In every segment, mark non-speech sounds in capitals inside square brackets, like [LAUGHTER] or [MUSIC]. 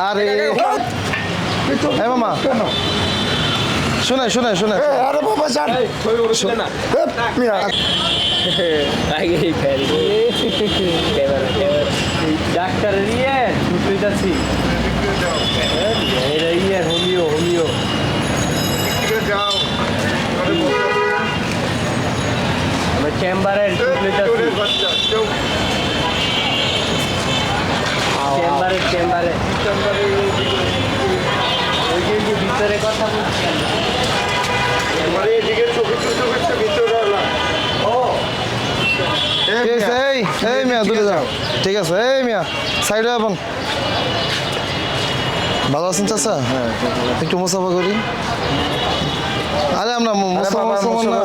আরে হ্যাঁ মামা শুনে শুনে শুনে আরে বাবা যান আগেই ইয়ে দুটোই যাচ্ছি ইয়ে হোমিও হোমিও চেম্বারের দুটোই যাচ্ছি চেম্বারে চেম্বারে। ওই যে ভিতরে কথা বলছেন ঠিক আছে এই এই মিয়া, দূরে যাও। ঠিক আছে, এই মিয়া, সাইডে আপন ভালো আছেন চাচা? একটু মুসাফা করি। আরে আমরা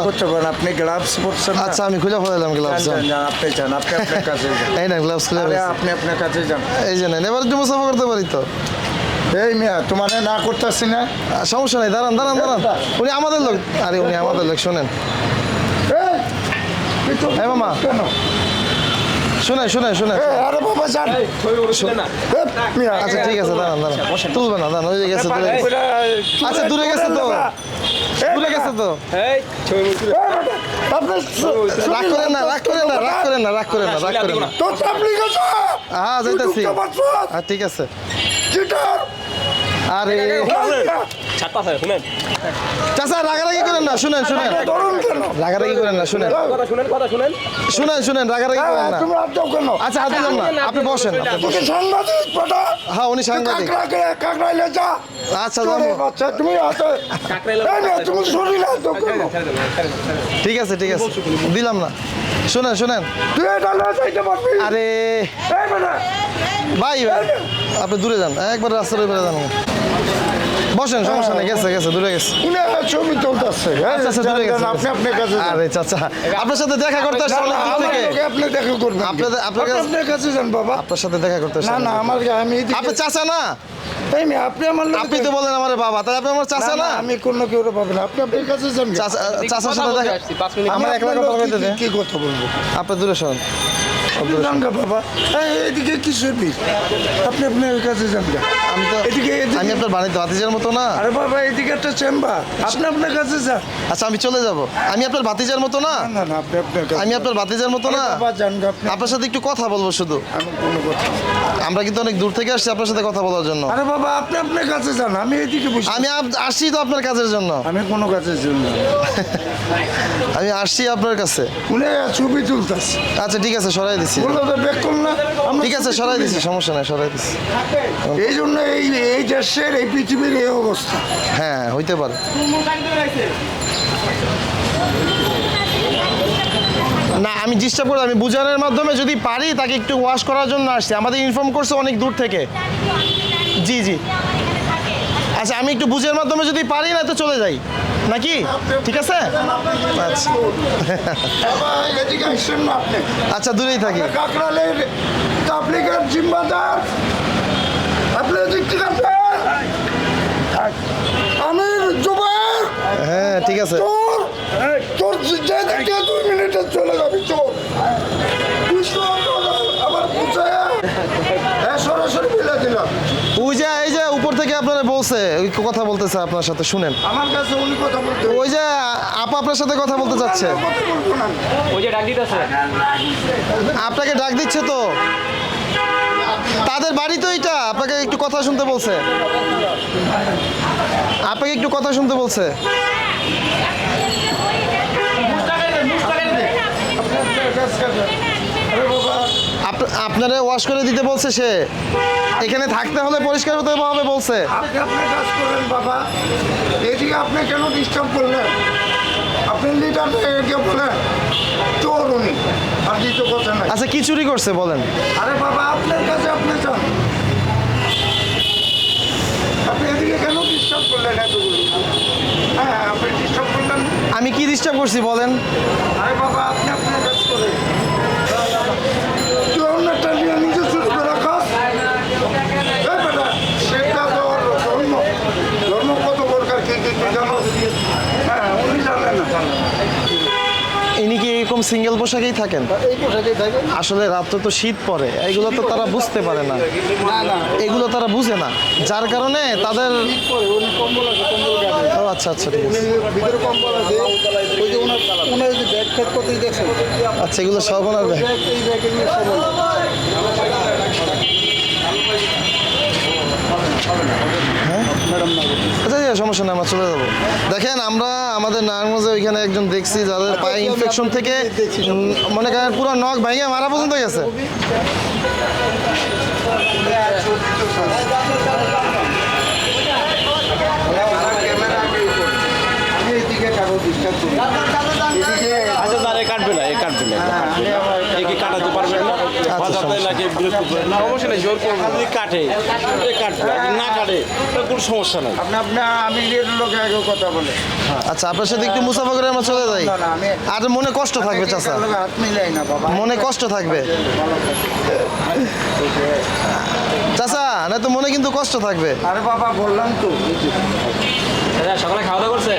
করতে পারেন আপনি গ্লাভস পরছেন আচ্ছা আমি খুলে গ্লাভস আপনি যান আপনি আপনার [LAUGHS] কাছে এই না গ্লাভস খুলে আপনি আপনার কাছে যান। এই যে নেন এবার একটু মুসাফা করতে পারি তো। এই মিয়া তোমার না করতেছি না। সমস্যা নাই দাঁড়ান দাঁড়ান দাঁড়ান। উনি আমাদের লোক। আরে উনি আমাদের লোক শোনেন। এই, মামা। কেন? শুনে শুনে শুনে আরে বাবা যান আচ্ছা ঠিক আছে দাঁড়ান দাঁড়ান তুলবে না দাঁড়ান ওই যে গেছে দূরে আচ্ছা দূরে গেছে তো দূরে গেছে তো রাগ করেন না রাগ করেন না রাগ করেন না রাগ করেন না রাগ করেন না? হ্যাঁ যাইতেছি হ্যাঁ ঠিক আছে চিটার। আরে শুনেন। চাচা রাগারাগি করেন না শুনেন শুনেন। আপনি রাগারাগি করেন না শুনেন। কথা শুনেন কথা শুনেন। শুনেন শুনেন রাগারাগি করেন হ্যাঁ, না দাও কেন? আচ্ছা হাত দিলাম না আপনি বসেন আপনি? হ্যাঁ উনি সাংবাদিক। কাকড়া- কাকড়াইলে যা। আচ্ছা তুমি? ঠিক আছে ঠিক আছে। দিলাম না। শুনেন শুনেন? আরে। এই ভাই ভাই, আপনি দূরে যান একবার রাস্তার উপরে যান। বসেন সমস্যা নেই গেছে গেছে দূরে গেছে। উনি ছবি তুলতেছে। এই, আচ্ছা আচ্ছা দূরে গেছে আপনি আপনার কাছে আরে চাচা আপনার সাথে দেখা করতে অনেক থেকে। আপনি দেখা করবেন কি? আপনাদের- আপনার আপনি কাছে- আপনার কাছে যান বাবা। আপনার সাথে দেখা করতে না না আমার আমি আপনি চাচা না? এই মেয়ে, আপনি আমার লোকে- আপনি তো বলেন আমার বাবা তাহলে আপনি আমার চাচা না, না? আমি কোনো কেউ পাবেন আপনি আপনার কাছে যান চাচা চাচার সাথে দেখা আমি আমার একলা আপনার কথা বলতে কি- দে। কি কথা বলব? আপনি দূরে যান বাবা। এই, এদিকে বিষ আপনি আপনার কাছে যান আমি তো এদিকে আপনার বাড়িতে ভাতিজার মতো না। আরে বাবা এদিকে একটা চেম্বার আপনি আপনার কাছে যান। আচ্ছা আমি চলে যাব। আমি আপনার ভাতিজার মতো না? না না না আপনি আপনার কাছে আমি আপনার ভাতিজার মতো না? বাবা আপনি। আপনার সাথে একটু কথা বলব শুধু। আমি কোনো কথা আমরা কিন্তু অনেক দূর থেকে আসছি আপনার সাথে কথা বলার জন্য। আরে বাবা আপনি আপনার কাছে যান। আমি এদিকে বসে। আমি আসছি তো আপনার কাজের জন্য। আমি কোনো যান না। [LAUGHS] আমি আসছি আপনার কাছে। উনি ছবি তুলতেছে। আচ্ছা ঠিক আছে সরাই দিচ্ছি বলল তো বেক করুন না। ঠিক আছে সরাই না। সমস্যা নাই সরাই দিচ্ছি এই জন্য এই এই দেশের এই পৃথিবীর এই অবস্থা। হ্যাঁ হইতে পারে। না আমি ডিস্টার্ব করে আমি বুঝানোর মাধ্যমে যদি পারি তাকে একটু ওয়াশ করার জন্য আসছি। আমাদের ইনফর্ম করছে অনেক দূর থেকে। জি জি। আচ্ছা আমি একটু বুঝের মাধ্যমে যদি পারি না তো চলে যাই। নাকি? ঠিক আছে? আচ্ছা। আচ্ছা দূরেই থাকি। কাকরালের তাবলিগের জিম্মাদার। আপনি এদিক থেকে আসেন। আমি জুবাইর হ্যাঁ ঠিক আছে। যে দিক দুই মিনিটে চলে যাবি চোর। হ্যাঁ ওই যে এই যে উপর থেকে আপনারা বলছে ওই কথা বলতেছে আপনার সাথে শুনেন। আমার কাছে উনি কথা বলতে ওই যে আপা আপনার সাথে কথা বলতে চাচ্ছে কথা বলব না। ওই যে ডাক দিতেছে। আপনাকে ডাক দিচ্ছে তো। তাদের বাড়ি তো এটা আপনাকে একটু কথা শুনতে বলছে। আপনাকে একটু কথা শুনতে বলছে। আপনারা ওয়াশ করে দিতে বলছে সে। এখানে থাকতে হলে পরিষ্কার হতে হবে বলছে। আপনি কাজ করেন বাবা। এদিকে আপনি কেন ডিস্টার্ব করলেন? আপনি লিডারকে বলেন চোর উনি। আর দ্বিতীয় কথা নাই। আচ্ছা কি চুরি করছে বলেন? আরে বাবা আপনার কাছে আপনি যান। আপনি এদিকে কেন ডিস্টার্ব করলেন এতগুলো হ্যাঁ আপনি ডিস্টার্ব করলেন আমি কি ডিস্টার্ব করছি বলেন? আরে বাবা আপনি আপনার কাজ করেন। হ্যাঁ ইনি কি এরকম সিঙ্গেল পোশাকেই থাকেন? আসলে রাত্রে তো শীত পড়ে এগুলো তো তারা বুঝতে পারে না। এগুলো তারা বুঝে না। যার কারণে তাদের আচ্ছা আচ্ছা ঠিক আছে। আচ্ছা এগুলো সব ওনার ব্যাগ আচ্ছা সমস্যা নেই, আমরা চলে যাব। দেখেন, আমরা আমাদের নারায়ণগঞ্জে ওইখানে একজন দেখছি, যাদের পায়ে ইনফেকশন থেকে মনে করেন পুরো নখ ভেঙে মারা পর্যন্ত গেছে আমি এদিকে কারও ডিস্টার্ব করি। আচ্ছা না এ কাটবে না এ কাটবে না এ কি কাটাতে পারবেন না? বাজাতে লাগে বিরক্ত করে। না অবশ্যই না জোর করবে যদি কাটে এ কাটবে আর না কাটে তাহলে কোনো সমস্যা নাই। আপনি আপনার আমি এর লোকে আগে কথা বলে। আচ্ছা আপনার সাথে একটু মুসাফা করে আমরা চলে যাই। না না আমি আর মনে কষ্ট থাকবে চাচা? মনে কষ্ট থাকবে? চাচা না তো মনে কিন্তু কষ্ট থাকবে। আরে বাবা বললাম তো। সকালে খাওয়া দাওয়া করছে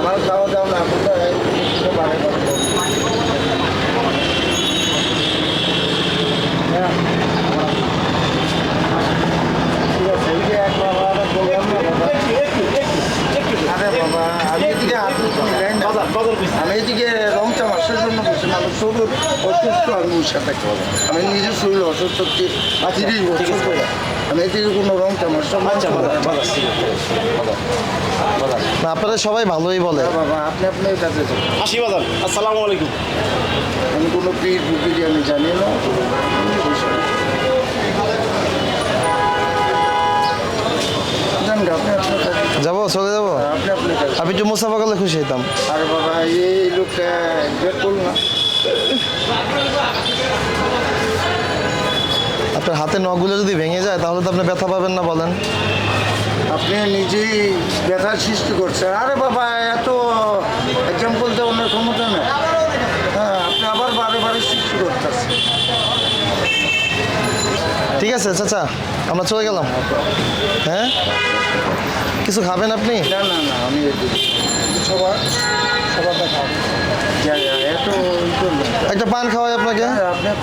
আমার দাও দাও না কোথায় কিছু বাড়ে না। হ্যাঁ। ঠিক আছে, এই যে এক বাবা আবার বললাম না বাবা। আরে বাবা, আমি এদিকে হাত মিলাই না। আমি এদিকে রং মাসের জন্য বসে আমার শরীর অসুস্থ আমি ওর সাথে খাব আমি নিজের শরীর অসুস্থ তিরিশ বছর করে আমি এদিকে কোনো রং তামাশা না। আপনারা সবাই ভালোই বলে। বাবা আপনি আপনার কাছে। আসি বাজার আসসালামু আলাইকুম। আমি কোনো পীর ফুকিরি আমি জানি না। জান গা, আপনি আপনার কাছে যান। যাব চলে যাব? কাছে আমি একটু মুসাফা করলে খুশি হইতাম। আরে বাবা এই লোকটা না। আপনার হাতে নখগুলো যদি ভেঙে যায় তাহলে তো আপনি ব্যথা পাবেন না বলেন। আপনি নিজেই ব্যথার সৃষ্টি করছেন। আরে বাবা এত এক্সাম্পল দেওয়ার ক্ষমতা নেই হ্যাঁ আপনি আবার বারে বারে সৃষ্টি করতেছেন ঠিক আছে চাচা আমরা চলে গেলাম। হ্যাঁ? কিছু খাবেন আপনি? না না না আমি সবার সবারটা খাব। একটা পান খাওয়াই আপনাকে। হ্যাঁ, আপনার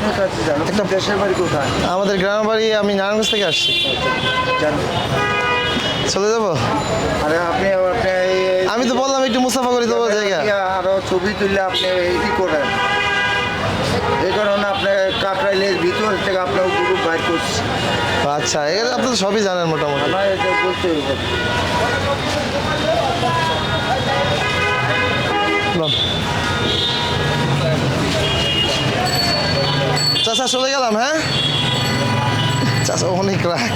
একটা দেশের বাড়ি কোথায়? আমাদের গ্রামের বাড়ি আমি নারায়ণগঞ্জ থেকে আসছি। চলে যাব? আরে আপনি আমি তো বললাম একটু মুসাফা করে দেবো জায়গা। আরও ছবি তুললে আপনি ই করেন। এই কারণে আপনি কাকরাইলের ভিতর থেকে আপনার করছি। আচ্ছা এগুলো আপনি সবই জানেন মোটামুটি। চাচা চলে গেলাম হ্যাঁ? চাচা অনেক রাগ।